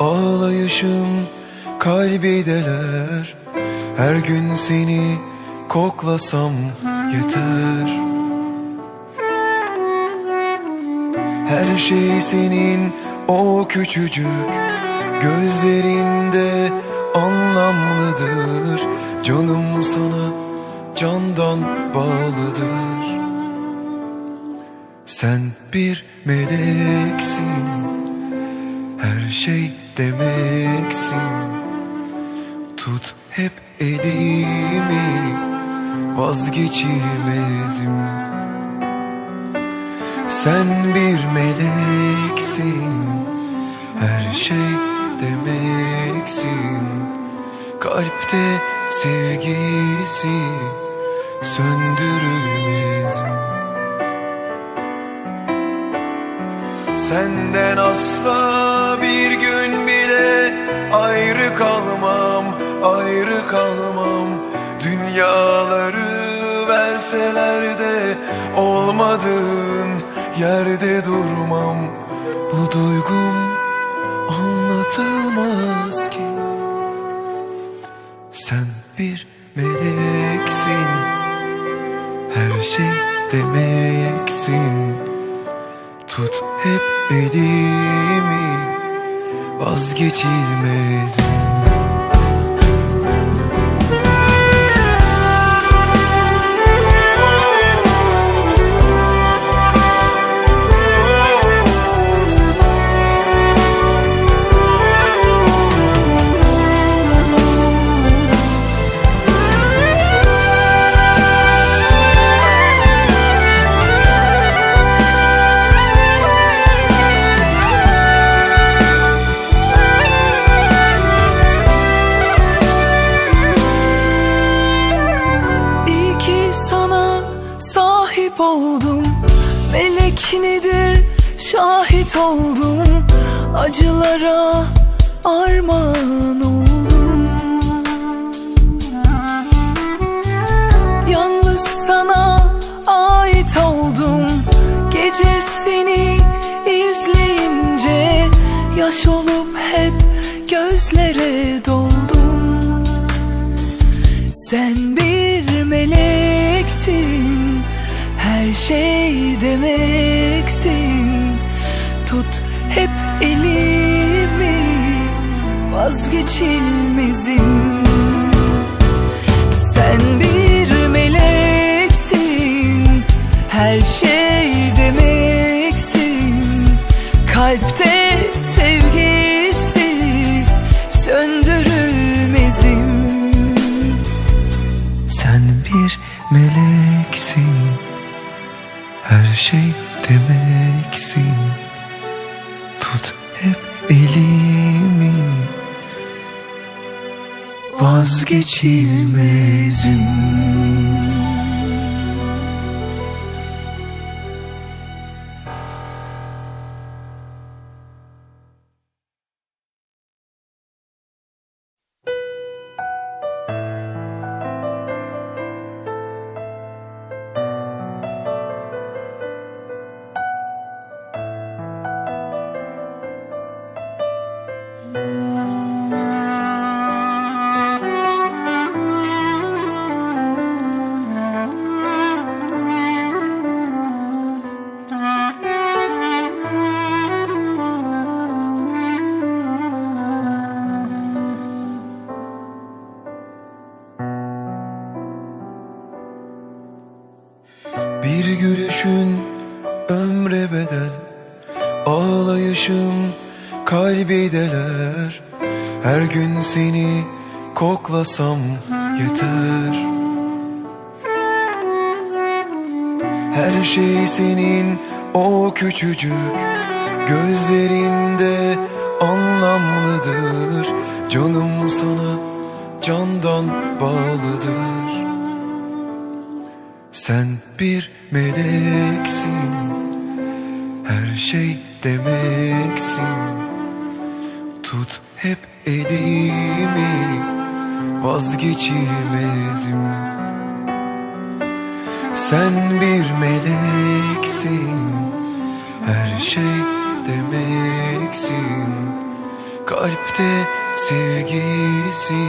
Ağlayışın kalbi deler. Her gün seni koklasam yeter. Her şey senin o küçücük gözlerinde anlamlıdır. Canım sana candan bağlıdır. Sen bir meleksin. Her şey demeksin. Tut hep elimi Vazgeçilmezim Sen bir meleksin Her şey demeksin. Kalpte sevgisi söndürülmez. Senden asla kalmam. Dünyaları verseler de olmadığın yerde durmam. Bu duygum anlatılmaz ki. Sen bir meleksin. Her şey demeksin Tut hep elimi Vazgeçilmezim şahit oldum Acılara armağan oldum. Yalnız sana ait oldum Gece seni izleyince Yaş olup hep gözlere doldum. Sen bir meleksin Her şey demeksin Vazgeçilmezim. Sen bir meleksin Her şey demeksin. Kalpte sevgisi söndürülmezim. Sen bir meleksin Her şey demeksin Vazgeçilmezim Her gün seni koklasam yeter. Her şey senin o küçücük gözlerinde anlamlıdır. Canım sana candan bağlıdır. Sen bir meleksin. Her şey demeksin. Tut hep elimi Vazgeçilmezim Sen bir meleksin Her şey demeksin. Kalpte sevgisi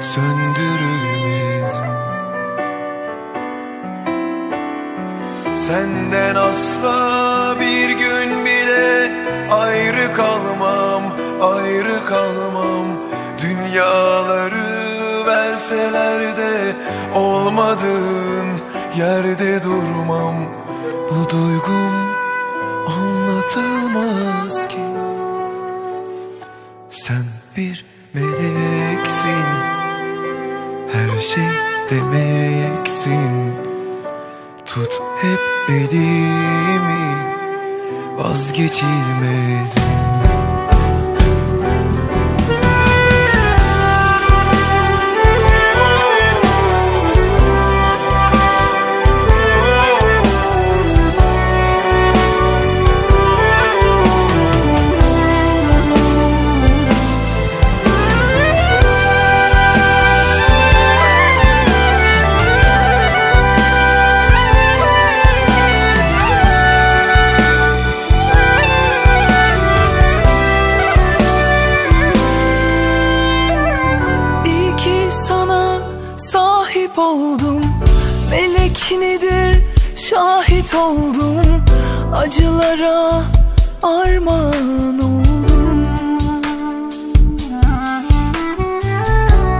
söndürülmez. Senden asla bir gün bile ayrı kalmam, kalmam. Dünyaları verseler de olmadığın yerde durmam. Bu duygum anlatılmaz ki. Sen bir meleksin. Her şey demeksin Tut hep elimi Vazgeçilmezim şahit oldum Acılara armağan oldum.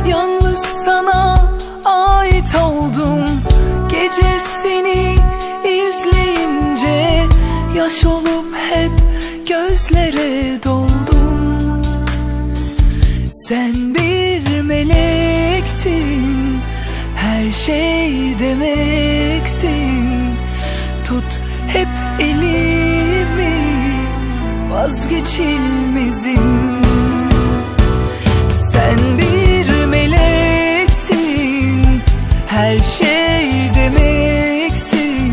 Yalnız sana ait oldum Gece seni izleyince Yaş olup hep gözlere doldum. Sen bir meleksin Her şey demeksin Tut hep elimi Vazgeçilmezim Sen bir meleksin Her şey demeksin.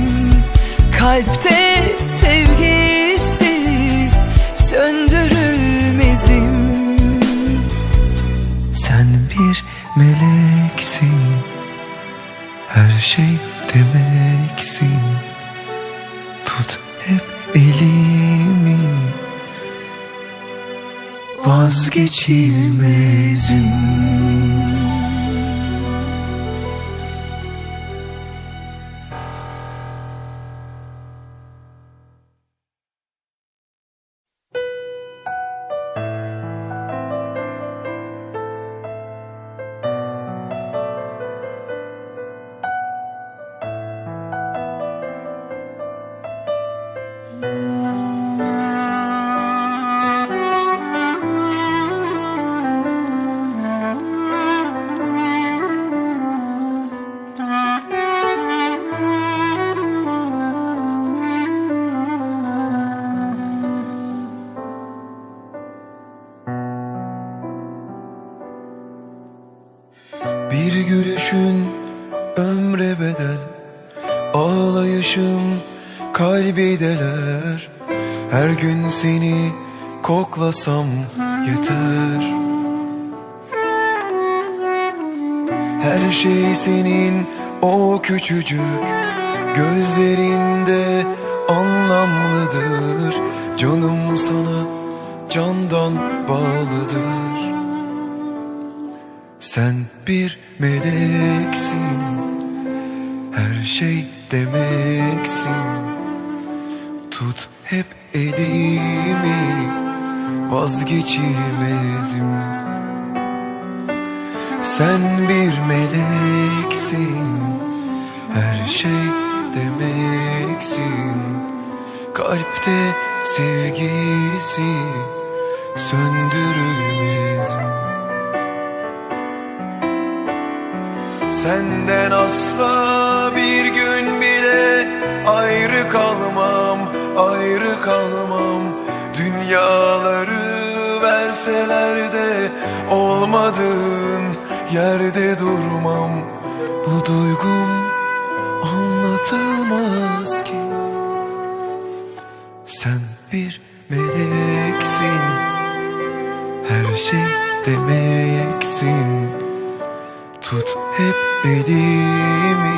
Kalpte sevgisi Söndürülmezim. Sen bir meleksin Her şey demeksin Vazgeçilmezim Bir gülüşün ömre bedel Ağlayışın kalbi deler. Her gün seni koklasam yeter. Her şey senin o küçücük Gözlerinde anlamlıdır. Canım sana candan bağlıdır. Sen bir meleksin Her şey demeksin. Tut hep elimi Vazgeçilmezim Sen bir meleksin Her şey demeksin. Kalpte sevgisi Söndürülmez Senden asla bir gün bile ayrı kalmam, ayrı kalmam. Dünyaları verseler de olmadığın yerde durmam. Bu duygum anlatılmaz ki. Sen bir meleksin. Her şey Tut hep elimi